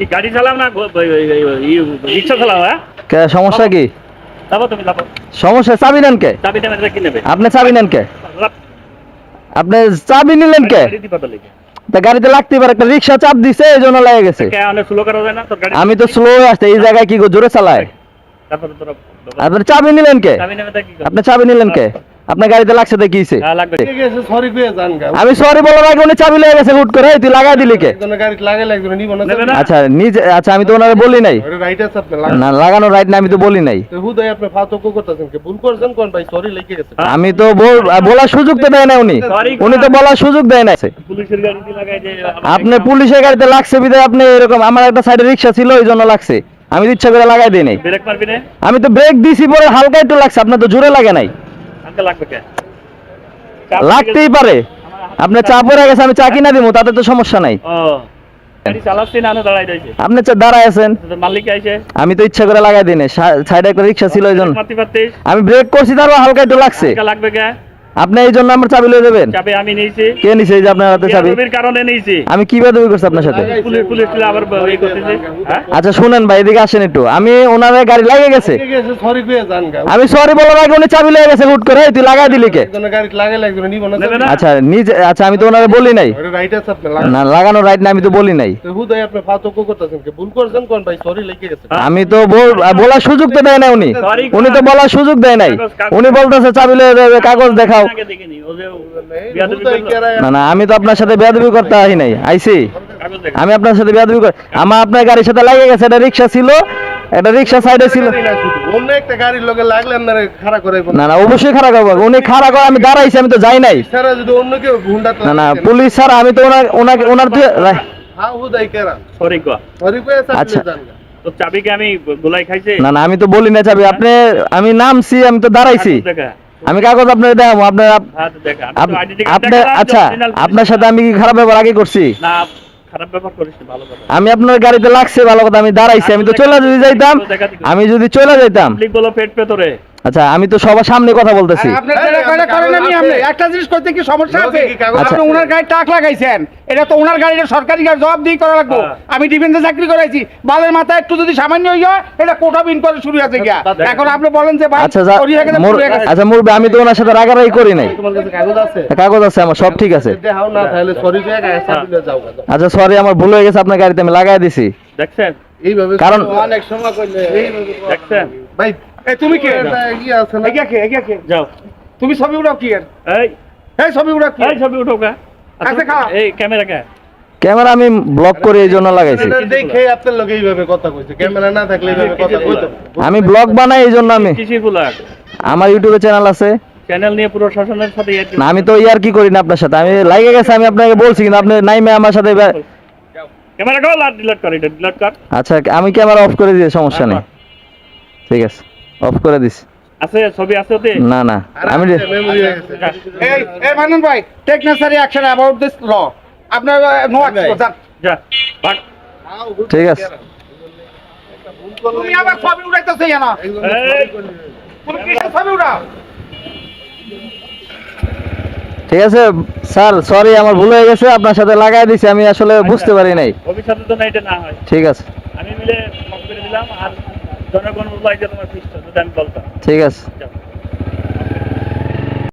এই গাড়ি চালাও না রিক্সা চালাও হ্যাঁ? কে সমস্যা কি? যাব তুমি যাব। সমস্যা চাবি নেন কে? চাবি টাবি কি নেবে? আপনি চাবি নেন কে? আপনি চাবি নিলেন কে? তো গাড়িতে লাগতে পারে একটা রিক্সা চাপ দিছে এই জন্য লেগে গেছে। আমি তো স্লো আসছে এই জায়গায় কি গো, জোরে চালায়? আপনি চাবি নিলেন কে? আপনি চাবি নিলেন কে? আপনার গাড়িতে লাগছে তো কিছে হ্যাঁ লাগবে। ঠিক আছে সরি কয়ে যান গা। আমি সরি বলার আগে উনি চাবি লেগে গেছে হুট করে। তুই লাগাই দিলি কে? আচ্ছা নিজে আচ্ছা আমি তো ওনারে বলি নাই। ওটা রাইট আছে আপনি লাগান। না লাগানো রাইট না আমি তো বলি নাই। তো হুদাই আপনি ফাতক করতেছেন কি? ভুল করছেন কোন ভাই? সরি লিখে গেছে। আমি তো বল- বলার সুযোগ তো দেয় না উনি। উনি তো বলার সুযোগ দেয় না আপনি পুলিশের গাড়িতে লাগছে বিধায় আপনি এরকম আমার একটা সাইডে রিক্সা ছিল ওই জন্য লাগছে। আমি তো ইচ্ছা করে লাগাই দিই নাই। ব্রেক মারবি না? আমি তো ব্রেক দিছি পরে হালকা একটু লাগছে আপনার তো জোরে লাগে নাই। লাগতেই পারে। আপনি চা পরে গেছে আমি চা কিনা দিব তাতে তো সমস্যা নাই। আপনি দাঁড়ায় আছেন? আমি তো ইচ্ছা করে লাগাই দিনে সাইডে একটা রিক্সা ছিল ওই জন্য। আমি ব্রেক করছি তারপর হালকা একটু লাগছে। লাগবে আপনি এই জন্য আমার চাবি লয়ে দেবেন চাবি আমি নিয়েছি। কে নিছে এই যে আপনার হাতে চাবি? বেয়াদবির কারণে নিয়েছি। আমি কি বেদবি করছি আপনার সাথে? পুলিশ পুলিশ ছিল আবার এই করতেছে। হ্যাঁ? আচ্ছা শুনেন ভাই এদিকে আসেন একটু। আমি ওনার গাড়ি লাগে গেছে। সরি গা। আমি সরি বলার আগে উনি চাবি লেগে গেছে হুট করে। তুই লাগাই দিলি কে? গাড়ি একজনের নিব না আচ্ছা নিজে আচ্ছা আমি তো ওনারে বলি নাই। রাইট আছে আপনি না লাগানো রাইট না আমি তো বলি নাই। হুদাই আপনি ফাতক করতেছেন কি? ভুল করছেন কোন ভাই? সরি লিখে গেছে। আমি তো বলার সুযোগ তো দেয় না উনি। উনি তো বলার সুযোগ দেয় নাই। উনি বলতেছে চাবি লয়ে দেবে কাগজ দেখাও। না না আমি তো আপনার সাথে বেয়াদবি করতে আহি নাই দেখা। আমি আপনার সাথে বেয়াদবি কর আমার আপনার গাড়ির সাথে লাগে গেছে একটা রিক্সা ছিল একটা রিক্সা সাইডে ছিল। না শুধু, অন্য একটা গাড়ির লগে লাগলে আপনারা খাড়া করে না না অবশ্যই খারাপ হবে উনি খারাপ করে আমি দাঁড়াইছি আমি তো যাই নাই। সারা যদি অন্য কেউ গুন্ডা না না পুলিশ স্যার আমি তো ওনার ওনাকে ওনার হ্যাঁ হুদাই কেরা সরি কো সরি কয়ে। আচ্ছা। তো চাবিকে আমি গোলাই খাইছে? না না আমি তো বলি না চাবি আপনি আমি নামছি আমি তো দাঁড়াইছি। আমি কাগজ আপনার দেখাবো আপনার আপনার আচ্ছা আপনার সাথে আমি কি খারাপ ব্যবহার আগে করছি? আমি আপনার গাড়িতে লাগছে ভালো কথা আমি দাঁড়াইছি আমি তো চলে যদি যাইতাম আমি যদি চলে যাইতাম। আচ্ছা আমি তো সবার সামনে কথা বলতেছি। একটা জিনিস করতে কি সমস্যা আছে? আপনি ওনার গাড়ি টাক লাগাইছেন। এটা তো ওনার গাড়িটা সরকারি গাড়ি জবাব দিয়ে করা লাগবো। হ্যাঁ। আমি ডিফেন্সে চাকরি করাইছি। বালের মাথায় একটু যদি সামান্য হইয়া এটা কোটা বিন করে শুরু আছে গিয়া। আচ্ছা, এখন আপনি বলেন যে ভাই আচ্ছা। আচ্ছা মুরবি আমি তো ওনার সাথে রাগারাগি করি নাই। কাগজ আছে? আমার সব ঠিক আছে। দেখাও না তাহলে সরি কয়ে গায়ে চাপিয়ে যাও গা। আচ্ছা সরি আমার ভুল হয়ে গেছে আপনার গাড়িতে আমি লাগাই দিছি। দেখছেন? এইভাবে কারণ- অনেক সময় কইলে এইভাবে দেখছেন? ভাই তুমি কে? এগিয়ে কে এগিয়া কে? যাও। তুমি ছবি উঠাও কি এর? এই। এই ছবি উঠাও কি এই ছবি উঠো কা আচ্ছা, খা। এই ক্যামেরা কা? ক্যামেরা আমি ব্লক করে এই জন্য লাগাইছি। দেখে আপনার লগে এইভাবে কথা কইছে। ক্যামেরা না থাকলে এইভাবে কথা কইতো? আমি ব্লগ বানাই এই জন্য আমি। কিসির বুলাক আমার ইউটিউবে চ্যানেল আছে। চ্যানেল নিয়ে পুরো শাসনের সাথে না আমি তো ইয়ার কি করি না আপনার সাথে? আমি লাগে গেছে আমি আপনাকে বলছি কিন্তু আপনি নাইমে আমার সাথে ক্যামেরা কল আর ডিলিট কর এটা ডিলিট কর। আচ্ছা আমি ক্যামেরা অফ করে দিয়ে সমস্যা নেই। ঠিক আছে। অফ করে দিস। আছে ছবি আছে ওতে? না না। আমি মেমোরি হয়ে গেছে এই এই মানন ভাই take necessary action about this law আপনার নো অ্যাকশন যা ভাগ। ঠিক আছে। তুমি আবার ছবি উঠাইতেছে না তুমি কিসের ছবি উঠাও ঠিক আছে স্যার সরি আমার ভুল হয়ে গেছে আপনার সাথে লাগাই দিছি আমি আসলে বুঝতে পারি নাই। ভবিষ্যতে তো না এটা না হয়। ঠিক আছে। আমি মিলে করে দিলাম আর জনগণ বলব এই যে তোমার পৃষ্ঠ যদি আমি বলতাম ঠিক আছে।